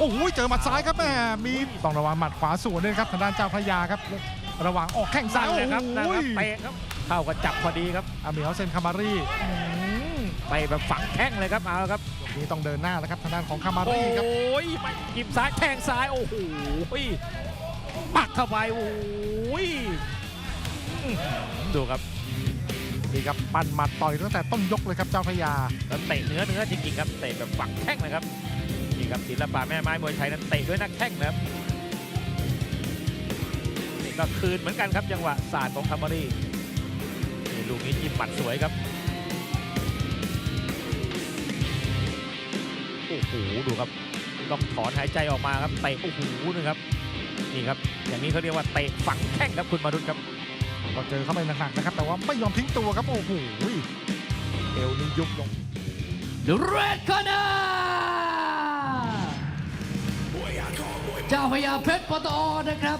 อ้โหเจอหมัดซ้ายครับแม่มีต้องระวังหมัดขวาสวนด้วยนะครับทางด้านเจ้าพระยาครับ ระหว่างออกแข้งซ้ายนั่นโอ้แหละครับนั่นโหครับเตะครับเข้ากับจับพอดีครับอาเมียวเซนคามารีอืมไปแบบฝังแข้งเลยครับเอาละครับนี่ต้องเดินหน้าแล้วครับทางด้านของคามาโอ้รีครับ ยไม่หยิบซ้ายแทงซ้ายโอ้โหปักเข้าไปโอ้ยอื้อหือดูครับนี่ครับปั่นหมัดต่อยตั้งแต่ต้นยกเลยครับเจ้าพระยา แล้วเตะเนื้อเนื้อจริงๆครับเตะแบบฝังแข้งเลยครับ นี่ครับศิลปะแม่ไม้มวยไทยนั้นเตะด้วยหนักแข้งนะครับนี่ก็คืนเหมือนกันครับจังหวะศาสตร์ของคามารีนี่ลูกนี้จิ้มหมัดสวยครับโอ้โหดูครับต้องถอนหายใจออกมาครับเตะโอ้โหนะครับนี่ครับอย่างนี้เขาเรียกว่าเตะฝังแข้งครับคุณมารุตครับก็เจอเข้าไปหนักๆนะครับ แต่ว่าไม่ยอมทิ้งตัวครับโอ้โหเอวนี่ยุบลง The Red Corner เจ้าพญาเพชรปตอนะครับ